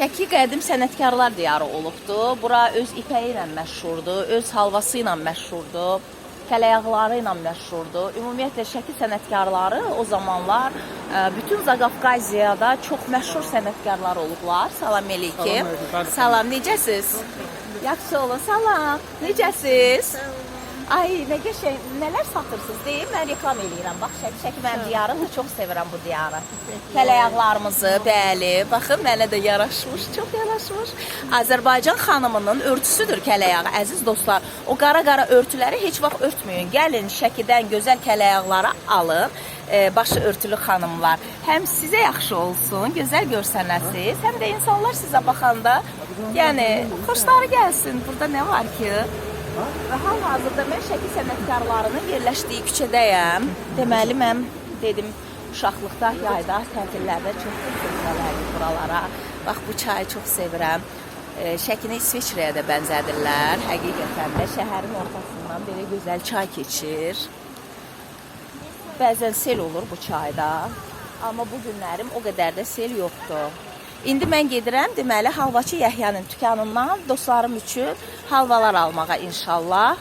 Şəki qədim sənətkarlar diyarı olubdu. Bura öz ipəyi ilə məşhurdur, öz halvası ilə məşhurdur, kələyağları ilə məşhurdur. Ümumiyyətlə Şəki sənətkarları o zamanlar bütün Zaqafqaziyada çox məşhur sənətkarlar olublar. Salam əleykum. Salam necəsiz? Yaxşı olun. Salam. Necəsiz? Ay, nə qəşəng, nələr satırsınız? Deyim, mən reklam eləyirəm. Bax, Şəki mənim diyarımdır, çox sevirəm bu diyarı. Kələyaqlarımızı, bəli, baxın mənə də yaraşmış, çox yaraşmış. Azərbaycan xanımının örtüsüdür kələyağı, əziz dostlar. O qara-qara örtüləri heç vaxt örtməyin. Gəlin Şəkidən gözəl kələyaqları alın. E, başı örtülü xanımlar. Həm sizə yaxşı olsun, gözəl görsənəsiz, həm də insanlar sizə baxanda, yəni xoşları gəlsin. Burada nə var ki? Və hal-hazırda mən Şəki sənətkarlarının yerləşdiyi küçədəyəm. Deməli mən dedim uşaqlıqda, yayda, tətillərdə çox gələrdik buralara. Bax bu çayı çox sevirəm. E, Şəkini İsveçrəyə də bənzədirlər. Həqiqətən də şəhərin ortasından belə gözəl çay keçir. Bəzən sel olur bu çayda. Amma bu günlərim o qədər də sel yoxdur. İndi mən gedirəm, deməli, halvaçı Yəhyanın dükanından dostlarım üçün halvalar almağa inşallah.